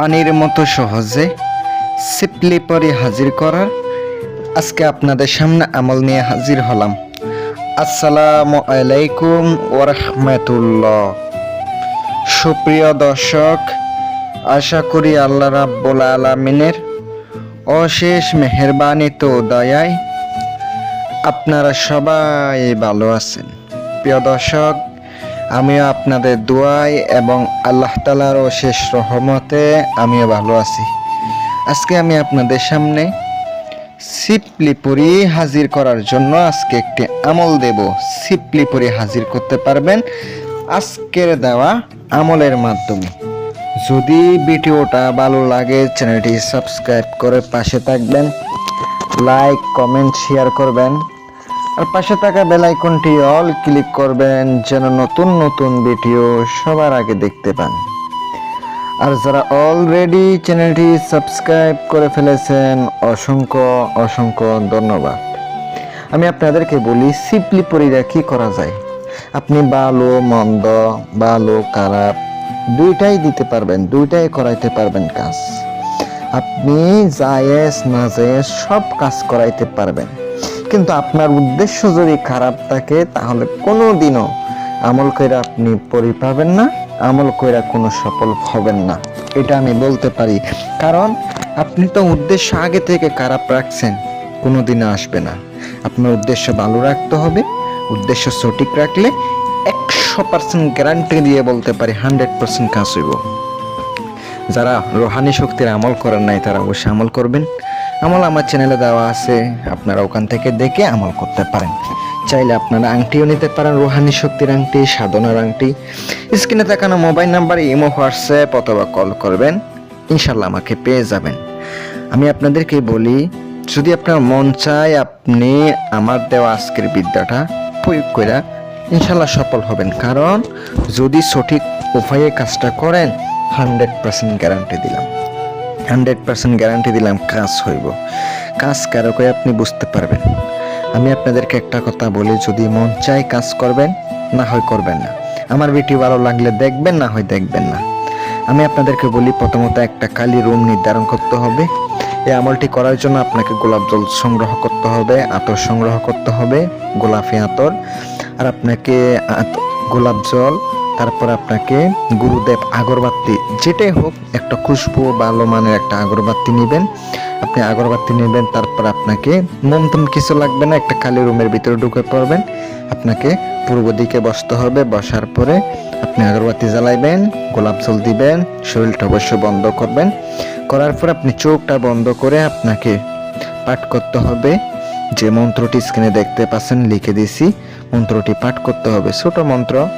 পানির মতো সহজে সিপলি পরে হাজির করার। আজকে আপনাদের সামনে আমল নিয়ে হাজির হলাম। আসসালামু আলাইকুম ওরহমতুল্লাহ সুপ্রিয় দর্শক, আশা করি আল্লাহ রাব্বুল আলমিনের অশেষ মেহরবানি তো দয়ায় আপনারা সবাই ভালো আছেন। প্রিয় দর্শক আমিও আপনাদের দোয়ায় এবং আল্লাহ তালার অশেষ রহমতে আমিও ভালো আছি। আজকে আমি আপনাদের সামনে সিপলিপুরি হাজির করার জন্য আজকে একটি আমল দেব। সিপলিপুরি হাজির করতে পারবেন আজকের দেওয়া আমলের মাধ্যমে। যদি ভিডিওটা ভালো লাগে, চ্যানেলটি সাবস্ক্রাইব করে পাশে থাকবেন। লাইক, কমেন্ট, শেয়ার করবেন। আর পাশে থাকা বেল আইকনটি অল ক্লিক করবেন যেন নতুন নতুন ভিডিও সবার আগে দেখতে পান। আর যারা অলরেডি চ্যানেলটি সাবস্ক্রাইব করে ফেলেছেন, অসংখ্য অসংখ্য ধন্যবাদ। আমি আপনাদেরকে বলি সিপলি পরিরা কি করা যায়? আপনি ভালো, মন্দ, ভালো, খারাপ, দুইটাই দিতে পারবেন, দুইটাই করাইতে পারবেন কাজ। আপনি জায়েজ না জায়েজ সব কাজ করাইতে পারবেন। কিন্তু আপনার উদ্দেশ্য যদি খারাপ থাকে, তাহলে কোনো দিনও আমল কইরা আপনি পরি পাবেন না, আমল কইরা কোনো সফল হবেন না। এটা আমি বলতে পারি। কারণ আপনি তো উদ্দেশ্য আগে থেকে খারাপ রাখছেন কোনো দিনও আসবে না। আপনার উদ্দেশ্য ভালো রাখতে হবে, উদ্দেশ্য সঠিক রাখলে একশো পার্সেন্ট গ্যারান্টি দিয়ে বলতে পারি, হান্ড্রেড পার্সেন্ট কাজ হইব। যারা রোহানি শক্তির আমল করেন নাই, তারা অবশ্যই আমল করবেন। আমল আমার চ্যানেলে দেওয়া আছে। আপনারা ওখান থেকে দেখে আমল করতে পারেন। চাইলে আপনারা আংটিও নিতে পারেন, রোহানি শক্তির আংটি, সাধনার আংটি। স্ক্রিনে দেখানো মোবাইল নাম্বার, ইমো, হোয়াটসঅ্যাপ অথবা কল করবেন। ইনশাল্লাহ আমাকে পেয়ে যাবেন। আমি আপনাদেরকে বলি, যদি আপনার মন চায় আপনি আমার দেওয়া আজকের বিদ্যাটা প্রয়োগ করে ইনশাল্লাহ সফল হবেন। কারণ যদি সঠিক উপায়ে কাজটা করেন হান্ড্রেড পার্সেন্ট গ্যারান্টি দিলাম। হান্ড্রেড পার্সেন্ট গ্যারান্টি দিলাম কাজ হইব। কাজ কারও করে আপনি বুঝতে পারবেন। আমি আপনাদেরকে একটা কথা বলি, যদি মন চায় কাজ করবেন, না হয় করবেন না। আমার ভিডিও ভালো লাগলে দেখবেন, না হয় দেখবেন না। আমি আপনাদেরকে বলি, প্রথমত একটা কালি রুম নির্ধারণ করতে হবে। এই আমলটি করার জন্য আপনাকে গোলাপ জল সংগ্রহ করতে হবে, আতর সংগ্রহ করতে হবে, গোলাপি আতর। আর আপনাকে গোলাপ জল তারপর আপনাকে গুরুদেব আগরবাতি যেটাই হোক একটা খুশবু ভালো মানের একটা আগরবাতি নেবেন। আপনি আগরবাতি নেবেন, তারপর আপনাকে মমতম কিছু লাগবে না, একটা খালি রুমের ভিতরে ঢুকে পড়বেন। আপনাকে পূর্ব দিকে বসতে হবে, বসার পরে আপনি আগরবাতি জ্বালাইবেন, গোলাপ জল দিবেন, শরীরটা অবশ্য বন্ধ করবেন। করার পর আপনি চোখটা বন্ধ করে আপনাকে পাঠ করতে হবে। যে মন্ত্রটি স্ক্রিনে দেখতে পাচ্ছেন, লিখে দিছি মন্ত্রটি পাঠ করতে হবে। ছোট মন্ত্র,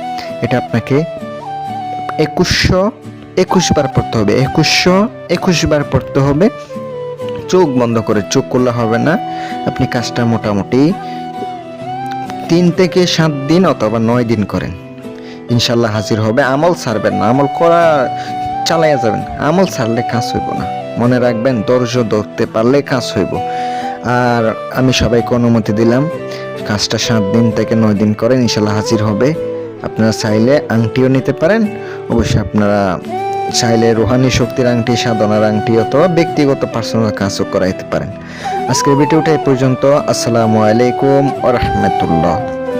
এটা আপনাকে একুশশো একুশ বার পড়তে হবে। একুশশো একুশ বার পড়তে হবে। চোখ বন্ধ করে, চোখ করলে হবে না। আপনি কাজটা মোটামুটি তিন থেকে সাত দিন অথবা নয় দিন করেন। ইনশাল্লাহ হাজির হবে। আমল ছাড়বেন না। আমল করা চালাইয়া যাবেন। আমল ছাড়লে কাজ হইব না। মনে রাখবেন, ধৈর্য ধরতে পারলে কাজ হইব। আর আমি সবাইকে অনুমতি দিলাম। কাজটা সাত দিন থেকে নয় দিন করেন, ইনশাল্লাহ হাজির হবে। আপনারা চাইলে আংটিও নিতে পারেন। অবশ্যই আপনারা চাইলে রোহানি শক্তির আংটি, সাধনার আংটি অথবা ব্যক্তিগত পার্সোনাল কাজও করাইতে পারেন। আজকের ভিডিওটা এই পর্যন্ত। আসসালামু আলাইকুম ও রহমতুল্লাহ।